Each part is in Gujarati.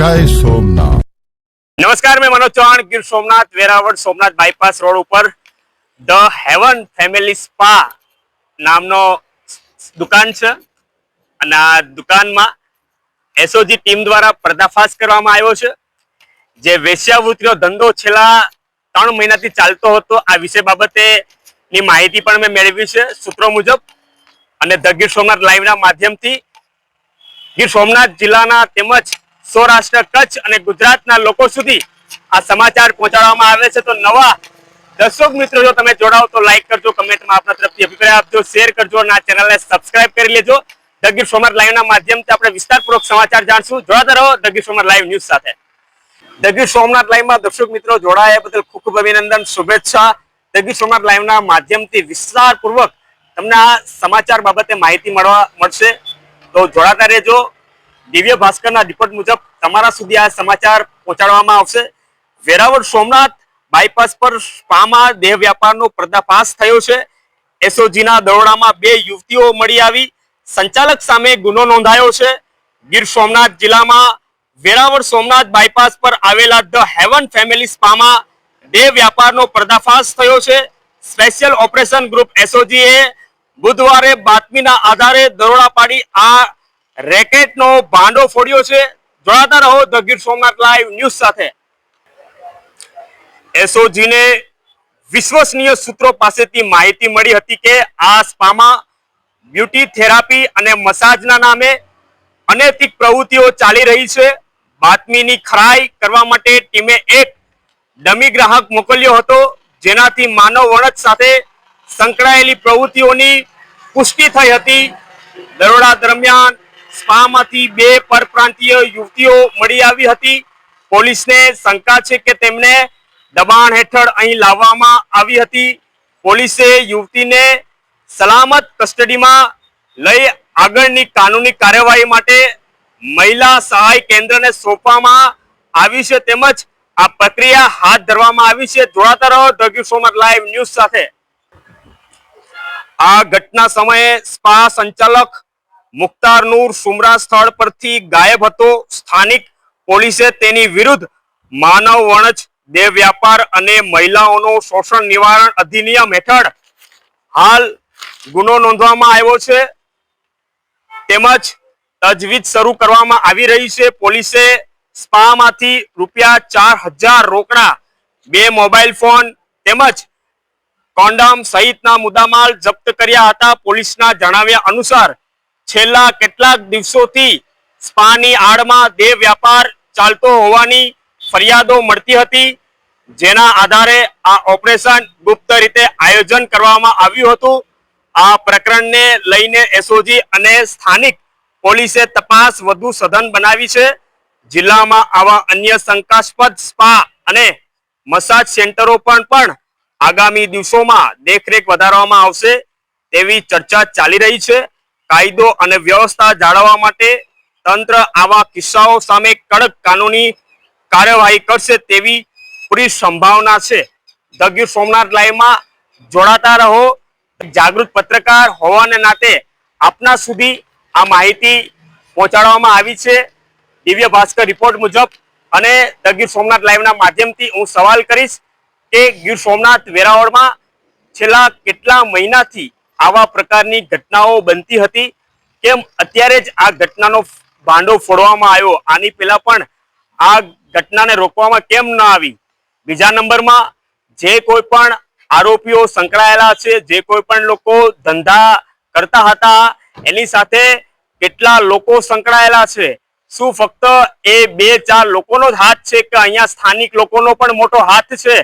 જય સોમનાથ. નમસ્કાર, મેં મનોજ ચૌહાણ, ગીર સોમનાથ, વેરાવળ, સોમનાથ બાયપાસ રોડ ઉપર ધ હેવન ફેમિલી સ્પા નામનો દુકાન છે. અને આ દુકાનમાં એસઓજી ટીમ દ્વારા પર્દાફાશ કરવામાં આવ્યો છે. જે વેશ્યાવૃત્તિનો ધંધો છેલ્લા ત્રણ મહિનાથી ચાલતો હતો, આ વિષય બાબતે ની માહિતી પણ મેં મેળવી છે સૂત્રો મુજબ. અને ધ ગીર સોમનાથ લાઈવના માધ્યમથી ગીર સોમનાથ જિલ્લાના તેમજ સૌરાષ્ટ્ર, કચ્છ અને ગુજરાતના લોકો સુધી આ સમાચાર પહોંચાડવામાં આવે છે. તો નવા દર્શક મિત્રો, જો તમે જોડાઓ તો લાઈક કરજો, કમેન્ટમાં આપણા તરફથી અભિપ્રાય આપજો શેર કરજો અને આ ચેનલને સબસ્ક્રાઇબ કરી લેજો. ધ સોમર લાઈવના માધ્યમથી આપણે વિસ્તારપૂર્વક સમાચાર જાણશું. જોડાતા રહો ધ સોમર લાઈવ ન્યૂઝ સાથે. ધ સોમનાથ લાઈવમાં દર્શક મિત્રો, જોડાયા બદલ ખૂબ ખૂબ અભિનંદન, શુભેચ્છા. ધ સોમનાથ લાઈવના માધ્યમથી વિસ્તારપૂર્વક તમને આ સમાચાર બાબતે માહિતી મળવા મળશે. તો જોડાતા રહેજો. દિવ્ય ભાસ્કરના રિપોર્ટ મુજબ તમારા સુધી આ સમાચાર પહોંચાડવામાં આવશે. વેરાવળ સોમનાથ બાયપાસ પર સ્પામાં દેહ વ્યાપારનો પર્દાફાશ થયો છે. એસઓજીના દરોડામાં બે યુવતીઓ મળી આવી. સંચાલક સામે ગુનો નોંધાયો છે. ગીર સોમનાથ જિલ્લામાં વેરાવળ સોમનાથ બાયપાસ પર આવેલા ધ હેવન ફેમિલી સ્પામાં દેહ વ્યાપારનો પર્દાફાશ થયો છે. સ્પેશિયલ ઓપરેશન ગ્રુપ એસઓજી એ બુધવારે બાતમીના આધારે દરોડા પાડી આ રેકેટનો ભાંડો ફોડ્યો છે. જોડાતા રહો the Gir Somnath live news સાથે. એસઓજીને વિશ્વસનીય સૂત્રો પાસેથી માહિતી મળી હતી કે આ સ્પામાં બ્યુટી થેરાપી અને મસાજના નામે અનૈતિક પ્રવૃત્તિઓ ચાલી રહી છે. બાતમીની ખરાઈ કરવા માટે ટીમે એક ડમી ગ્રાહક મોકલ્યો હતો, જેનાથી માનવ વણજ સાથે સંકળાયેલી પ્રવૃત્તિઓની પુષ્ટિ થઈ હતી. દરોડા દરમિયાન સ્પામાંથી બે પરપ્રાંતીય યુવતીઓ મળી આવી હતી. પોલીસને શંકા છે કે તેમને દબાણ હેઠળ અહીં લાવવામાં આવી હતી. પોલીસે યુવતીને સલામત કસ્ટડીમાં લઈ આગળની કાનૂની કાર્યવાહી માટે મહિલા સહાય કેન્દ્રને સોંપવામાં આવી છે. તેમજ આ પ્રક્રિયા હાથ ધરવામાં આવી છે. જોડાતા રહો ધ સોમર લાઈવ ન્યૂઝ સાથે. આ ઘટના સમયે સ્પા સંચાલક મુખ્તાર નૂર સુમરા સ્થળ પરથી ગાયબ હતો. સ્થાનિક પોલીસે તેની વિરુદ્ધ માનવ વણજ, દેહ વ્યાપાર અને મહિલાઓનો શોષણ નિવારણ અધિનિયમ હેઠળ હાલ ગુનો નોંધવામાં આવ્યો છે. તેમજ તજવીજ શરૂ કરવામાં આવી રહી છે. પોલીસે સ્પામાંથી રૂપિયા ચાર હજાર રોકડા, બે મોબાઈલ ફોન તેમજ કોન્ડમ સહિતના મુદ્દામાલ જપ્ત કર્યા હતા. પોલીસના જણાવ્યા અનુસાર છેલ્લા કેટલાક દિવસોથી સ્પાની આડમાં દેહ વ્યાપાર ચાલતો હોવાની ફરિયાદો મળતી હતી, જેના આધારે આ ઓપરેશન ગુપ્ત રીતે આયોજન કરવામાં આવ્યું હતું. આ પ્રકરણને લઈને એસઓજી અને સ્થાનિક પોલીસે તપાસ વધુ સઘન બનાવી છે. જિલ્લામાં આવા અન્ય શંકાસ્પદ સ્પા અને મસાજ સેન્ટરો પણ પણ આગામી દિવસોમાં દેખરેખ વધારવામાં આવશે તેવી ચર્ચા ચાલી રહી છે. કાયદો અને વ્યવસ્થા જાળવવા માટે તંત્ર આવા કિસ્સાઓ સામે કડક કાનૂની કાર્યવાહી કરશે તેવી પૂરી સંભાવના છે. ધ સોમનાથ લાઈવમાં જોડાતા રહો. જાગૃત પત્રકાર હોવાને નાતે આપના સુધી આ માહિતી પહોંચાડવામાં આવી છે. દિવ્ય ભાસ્કર રિપોર્ટ મુજબ અને ધ ગીર સોમનાથ લાઈવના માધ્યમથી હું સવાલ કરીશ કે ગીર સોમનાથ વેરાવળમાં છેલ્લા કેટલા મહિનાથી આવા પ્રકારની ઘટનાઓ બનતી હતી કેમ અત્યારે જ આ ઘટનાનો ભાંડો ફોડવામાં આવ્યો? આની પહેલા પણ આ ઘટનાને રોકવામાં કેમ ન આવી? બીજા નંબરમાં, જે કોઈ પણ આરોપીઓ સંકળાયેલા છે, જે કોઈ પણ લોકો ધંધા કરતા હતા, એની સાથે કેટલા લોકો સંકળાયેલા છે? શું ફક્ત એ બે ચાર લોકોનો જ હાથ છે કે અહીંયા સ્થાનિક લોકોનો પણ મોટો હાથ છે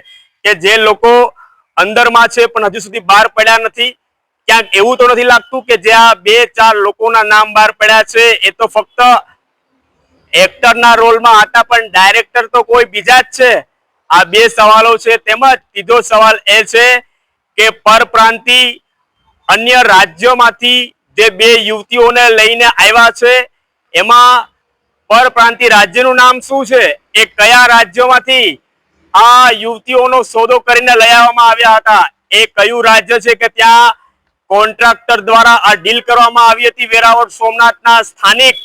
કે જે લોકો અંદરમાં છે પણ હજુ સુધી બહાર પડ્યા નથી? ક્યાંક એવું તો નથી લાગતું કે જે આ બે ચાર લોકોના નામ બહાર પડ્યા છે, એ તો ફક્ત એક્ટરના રોલમાં હતા, પણ ડાયરેક્ટર તો કોઈ બીજા જ છે. આ બે સવાલો છે, તેમજ ત્રીજો સવાલ એ છે કે પરપ્રાંતિ અન્ય રાજ્યોમાંથી જે બે યુવતીઓને લઈને આવ્યા છે, એમાં પરપ્રાંતિ રાજ્યનું નામ શું છે? એ કયા રાજ્યોમાંથી આ યુવતીઓનો સોદો કરીને લઈ આવવામાં આવ્યા હતા? એ કયું રાજ્ય છે કે ત્યાં કોન્ટ્રાક્ટર દ્વારા આ ડીલ કરવામાં આવી હતી. વેરાવળ સોમનાથના સ્થાનિક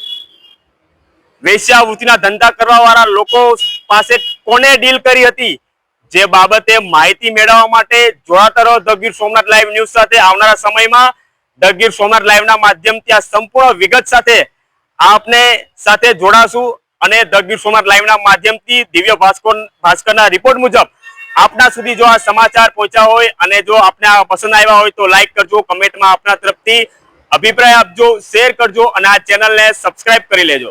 વેશ્યાવૃત્તિના ધંધા કરવા વાળા લોકો પાસે કોને ડીલ કરી હતી? જે બાબતે માહિતી મેળવવા માટે જોડાતા રહો ધ સોમનાથ લાઈવ ન્યૂઝ સાથે. આવનારા સમયમાં ધ ગીર સોમનાથ લાઈવના માધ્યમથી આ સંપૂર્ણ વિગત સાથે આપને સાથે જોડાશું અને ધ ગીર સોમનાથ લાઈવના માધ્યમથી દિવ્ય ભાસ્કર ભાસ્કરના રિપોર્ટ મુજબ આપના સુધી જો આ સમાચાર પહોંચ્યા હોય અને જો આપને આ પસંદ આવ્યા હોય તો લાઈક કરજો કમેન્ટમાં આપના તરફથી અભિપ્રાય આપજો શેર કરજો અને આ ચેનલને સબસ્ક્રાઈબ કરી લેજો.